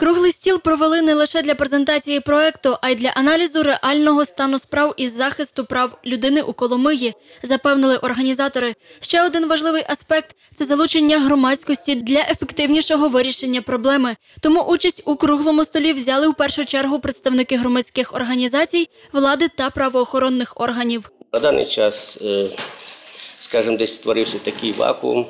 Круглий стіл провели не лише для презентації проекту, а й для аналізу реального стану справ із захисту прав людини у Коломиї, запевнили організатори. Ще один важливий аспект це залучення громадськості для ефективнішого вирішення проблеми. Тому участь у круглому столі взяли в першу чергу представники громадських організацій, влади та правоохоронних органів. На даний час, е, скажімо, десь створився такий вакуум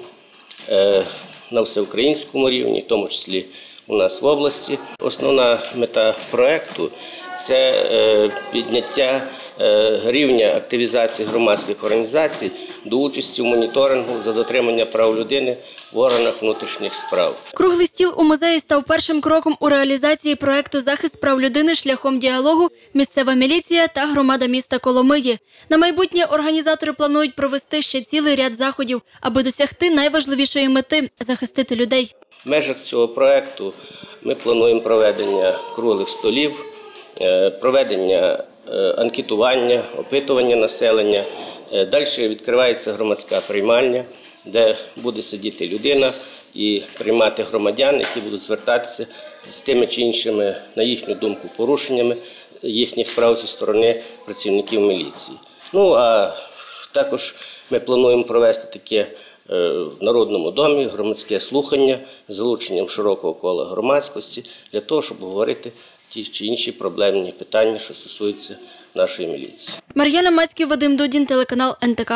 е, на всеукраїнському рівні, в тому числі у нас в області. Основна мета проекту це е, підняття е, рівня активізації громадських організацій до участі в моніторингу за дотримання прав людини в органах внутрішніх справ. Круглий стіл у музеї став першим кроком у реалізації проекту захист прав людини шляхом діалогу, місцева міліція та громада міста Коломиї. На майбутнє організатори планують провести ще цілий ряд заходів, аби досягти найважливішої мети захистити людей. В межах цього проекту ми плануємо проведення круглих столів, е, проведення е, анкетування, опитування населення. Е, Далі відкривається громадська приймальня, де буде сидіти людина і приймати громадян, які будуть звертатися з тими чи іншими, на їхню думку, порушеннями їхніх прав зі сторони працівників міліції. Ну а також ми плануємо провести таке в Народному домі громадське слухання з залученням широкого кола громадськості для того, щоб говорити ті чи інші проблемні питання, що стосуються нашої міліції. Мар'яна Мацький, Вадим Дудін, телеканал НТК.